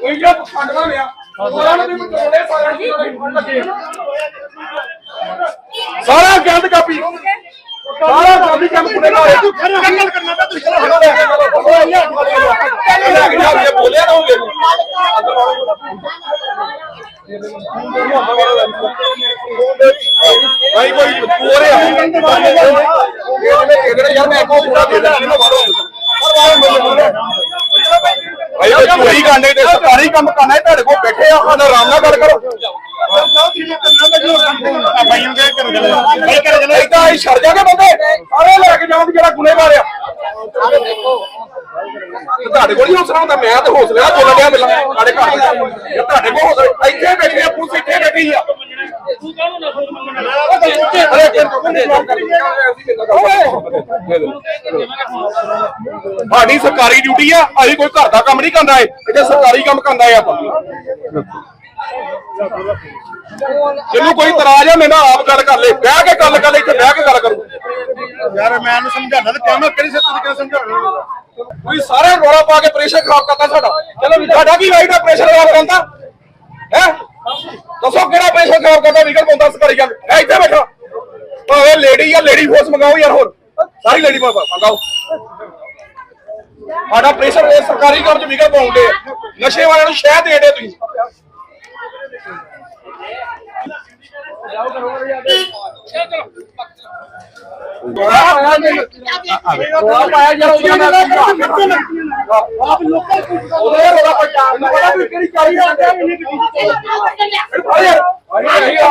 ਕੋਈ ਜਿਹੜਾ ਛੱਡਦਾ ਲਿਆ। ਉਹਨਾਂ ਨੂੰ ਵੀ ਮਚਾਉਣੇ ਸਾਰਿਆਂ ਨੂੰ ਲੱਗੇ ਸਾਰਾ ਗੰਦ ਕਾਪੀ। ਸਾਰਾ ਕਾਪੀ ਕੰਮ ਪੁਣੇ ਨਾਲ। ਤੂੰ ਖੜਾ ਗੱਲ ਕਰਨਾ ਤਾਂ ਤੂੰ ਲੈ ਚਲੋ ਲੈ ਕੇ ਜਾ ਇਹ ਬੋਲਿਆ ਨਾ ਹੋਵੇ ਭਾਈ ਕੋਈ ਪੂਰੇ ਇਹਦੇ ਯਾਰ ਮੈਂ ਕੋ ਪੂਰਾ ਦੇ ਦੇਣਾ ਮਾਰੋ ਭਾਈ ਉਹ ਚੋਰੀ ਕਰਨੇ ਤੇ ਸਰਕਾਰੀ ਕੰਮ ਕਰਨਾ ਹੈ ਤੁਹਾਡੇ ਕੋਲ ਬੈਠੇ ਆ ਉਹਨਾਂ ਆਰਾਮ ਨਾਲ ਗੱਲ ਕਰੋ। ਨੂੰ ਕਹਿ ਕਰ ਚਲੇ ਭਾਈ ਕਰ ਚਲੇ ਇਦਾਂ ਹੀ ਛੱਡ ਜਾਗੇ ਬੰਦੇ। ਸਾਰੇ ਲੈ ਕੇ ਜਾਓਗੇ ਜਿਹੜਾ ਗੁਨੇਗਾਰ ਆ। ਤੇ ਤੁਹਾਡੇ ਕੋਲ ਹੀ ਹੌਸਲਾ ਹੁੰਦਾ ਮੈਂ ਤੇ ਹੌਸਲੇ ਬੋਲਣ ਡਿਆ ਮਿਲਾਂ ਤੁਹਾਡੇ ਘਰ ਦੇ ਤੁਹਾਡੇ ਕੋਲ ਹੌਸਲਾ ਇੱਥੇ ਬੈਠੇ ਆ ਪੁਲਿਸ ਇੱਥੇ ਬੈਠੀ ਆ। ਅਰੇ ਫਿਰ ਸਾਡੀ ਸਰਕਾਰੀ ਡਿਊਟੀ ਆ ਅਸੀਂ ਕੋਈ ਘਰ ਦਾ ਕੰਮ ਨਹੀਂ ਕਰਦਾ ਏ ਇੱਥੇ ਸਰਕਾਰੀ ਕੰਮ ਕਰਦਾ ਏ ਆਪਾਂ। ਜਿਹਨੂੰ ਕੋਈ ਇਤਰਾਜ਼ ਆ ਮੇਰੇ ਨਾਲ ਆਪ ਗੱਲ ਕਰ ਲੈ। ਬਹਿ ਕੇ ਗੱਲ ਕਰ ਲੈ ਇੱਥੇ ਬਹਿ ਕੇ ਗੱਲ ਕਰੂ। ਯਾਰ ਮੈਂ ਉਹਨੂੰ ਸਮਝਾਉਣਾ ਤੇ ਮੈਂ ਕਿਹੜੀ ਸੇ ਤਰੀਕੇ ਨਾਲ ਸਮਝਾਉਣਾ? ਤੁਸੀਂ ਸਾਰੇ ਰੋਲਾ ਪਾ ਕੇ ਪ੍ਰੈਸ਼ਰ ਖਰਾਬ ਕਰਤਾ ਸਾਡਾ। ਚਲੋ ਤੁਹਾਡਾ ਕੀ ਰਾਈਟ ਹੈ ਪ੍ਰੈਸ਼ਰ ਖਰਾਬ ਕਰਨ ਦਾ? ਹੈ? ਦੱਸੋ ਕਿਹੜਾ ਪ੍ਰੈਸ਼ਰ ਖਰਾਬ ਕਰਦਾ ਵੀਕਲ ਪਾਉਂਦਾ ਸਰਕਾਰੀ ਗੱਲ ਹੈ ਇੱਥੇ ਬੈਠਾ ਓਏ ਲੇਡੀ ਆ ਲੇਡੀ ਫੋਰਸ ਮੰਗਾਓ ਯਾਰ ਹੋਰ ਸਾਰੀ ਲੇਡੀ ਪਾਪਾ ਮੰਗਾਓ ਸਾਡਾ ਪ੍ਰੈਸ਼ਰ ਇਹ ਸਰਕਾਰੀ ਕੰਮ ਚ ਵੀਕਲ ਪਾਉਂਦੇ ਨਸ਼ੇ ਵਾਲਿਆਂ ਨੂੰ ਸ਼ਹਿ ਦੇ ਤੁਸੀਂ ਰੋਲਾ ਪਾਇਆ ਯਾਰ ਉਹਦੇ ਨਾਲ ਆਪ ਲੋਕਾਂ ਉਹਦੇ ਰੋਲਾ ਪਾਇਆ ਮੈਨੂੰ ਪਤਾ ਵੀ ਕਿਹੜੀ ਚਾਰੀ ਜਾਂਦੇ ਆ ਇੰਨੀ ਅਰੇ ਅਰੇ ਆ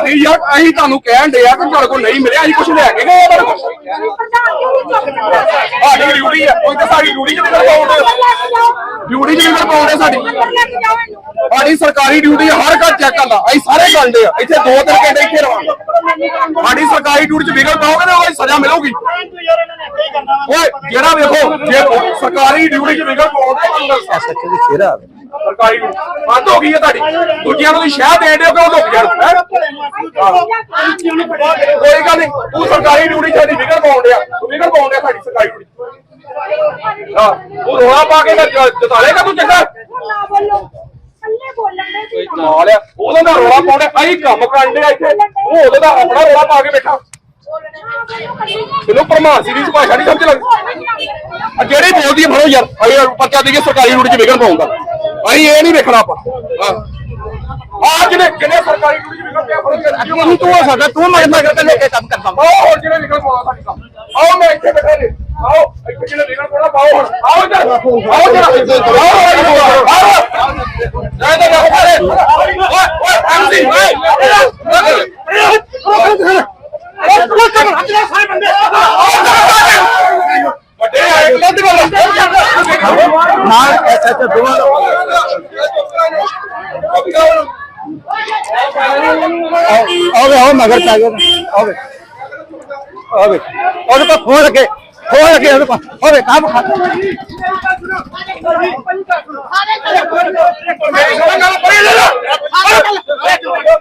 ਅਸੀਂ ਯਾਰ, ਅਸੀਂ ਤੁਹਾਨੂੰ ਕਹਿਣ ਦੇ ਆ ਕਿ ਤੁਹਾਡੇ ਕੋਲ ਨਹੀਂ ਮਿਲਿਆ, ਅਸੀਂ ਕੁਝ ਲੈ ਕੇ ਗਏ ਆ ਤੁਹਾਡੇ ਕੋਲ। ਸਾਡੀ ਡਿਊਟੀ ਆ, ਕੋਈ ਤਾਂ ਸਾਡੀ ਡਿਊਟੀ ਚ ਪਾਉਂਦੇ। ਡਿਊਟੀ ਚ ਪਾਉਂਦੇ ਸਾਡੀ। ਸਾਡੀ ਸਰਕਾਰੀ ਡਿਊਟੀ ਹਰ ਘਰ ਚੈੱਕ ਕਰਦਾ ਅਸੀਂ ਸਾਰੇ ਕਰਦੇ ਆ, ਇੱਥੇ ਦੋ ਤਿੰਨ ਘੰਟੇ ਇੱਥੇ ਰਵਾਂਗੇ। ਸਾਡੀ ਸਰਕਾਰੀ ਡਿਊਟੀ ਚ ਵਿਗੜ ਪਾਓਗੇ ਨਾ ਉਹਦੀ ਸਜ਼ਾ ਮਿਲੂਗੀ। ਓਏ, ਜਿਹੜਾ ਵੇਖੋ, ਜੇ ਸਰਕਾਰੀ ਡਿਊਟੀ ਚ ਵਿਗੜ ਪਾਉਂਦੇ ਸੱਚ ਦੀ ਫੇਰਾ ਸਰਕਾਰੀ duty ਬੰਦ ਹੋ ਗਈ ਹੈ ਤੁਹਾਡੀ। ਦੂਜਿਆਂ ਨੂੰ ਤੁਸੀਂ ਸ਼ਹਿ ਦੇ ਦਿਓ ਕਿ ਉਹ ਲੁਕ ਜਾਣ। ਕੋਈ ਗੱਲ ਨਹੀਂ। ਤੂੰ ਸਰਕਾਰੀ ਡਿਊਟੀ ਚ ਵਿਗੜ ਪਾਉਣ ਡਿਆ। ਤੂੰ ਵਿਗੜ ਪਾਉਣ ਡਿਆ ਸਾਡੀ ਸਰਕਾਰੀ ਡਿਊਟੀ ਹਾਂ। ਉਹ ਰੋਲਾ ਪਾ ਕੇ ਫਿਰ ਜ- ਜਿਤਾਲੇਗਾ ਤੂੰ ਚੰਗਾ। ਨਾਲ ਆ। ਉਹਦਾ ਦਾ ਰੋਲਾ ਪਾਉਂਦੇ ਅਸੀਂ ਕੰਮ ਕਰਨ ਡਿਆ ਇੱਥੇ। ਉਹ ਉਹਦਾ ਦਾ ਆਪਣਾ ਰੋਲਾ ਪਾ ਕੇ ਬੈਠਾ। ਤੈਨੂੰ ਪ੍ਰਮਾਨ ਸੀ ਦੀ ਭਾਸ਼ਾ ਨਹੀਂ ਸਮਝ ਲੱਗਦੀ। ਜਿਹੜੇ ਜਿਹੜੀ ਬੋਲਦੀ ਆ, ਫੜੋ ਯਾਰ। ਅਸੀਂ ਪਰਚਾ ਦੇਈਏ ਸਰਕਾਰੀ ਡਿਊਟੀ ਚ ਵਿਗੜ ਪਾਉਂਦਾ। ਅਸੀਂ ਇਹ ਨਹੀਂ ਵੇਖਣਾ ਆਪਾਂ ਆ ਜਿਹਨੇ ਜਿਹਨੇ ਸਰਕਾਰੀ ਡਿਊਟੀ ਪਿਆ ਫੜੋ ਯਾਰ ਤੂੰ ਤੂੰ ਹੋ ਸਕਦਾ ਤੂੰ ਮਗਰ ਮਗਰ ਤੇ ਲੈ ਕੇ ਕੰਮ ਕਰਦਾ ਆਓ ਹੋਰ ਜਿਹਨੇ ਵਿਗੜ ਪਾਉਣਾ ਸਾਡੀ ਕੰਮ ਆਓ ਮੈਂ ਇੱਥੇ ਬੈਠਾ ਨੇ ਆਓ ਇੱਥੇ ਜਿਹਨੇ ਵਿਗੜ ਪਾਉਣਾ ਪਾਓ ਹੁਣ ਆਓ ਇੱਧਰ ਆਓ ਜਰਾ ਆਓ ਆਓ ਜਾ ਜਾ ਜਾ ਓਏ ਓਏ ਐਮਸੀ ਓਏ ਵੱਡੇ ਅੱਛਾ ਦੋਵਾਂ ਦਾ। ਆਵੇ ਆਓ ਮਗਰ ਪੈ ਗਿਆ ਆਵੇ ਆਵੇ ਉਹਦੇ ਕੋਲ ਫੋਨ ਅੱਗੇ ਫੋਨ ਅੱਗੇ ਉਹਦੇ ਕੋਲ ਹੋਵੇ ਕੰਮ ਖਾ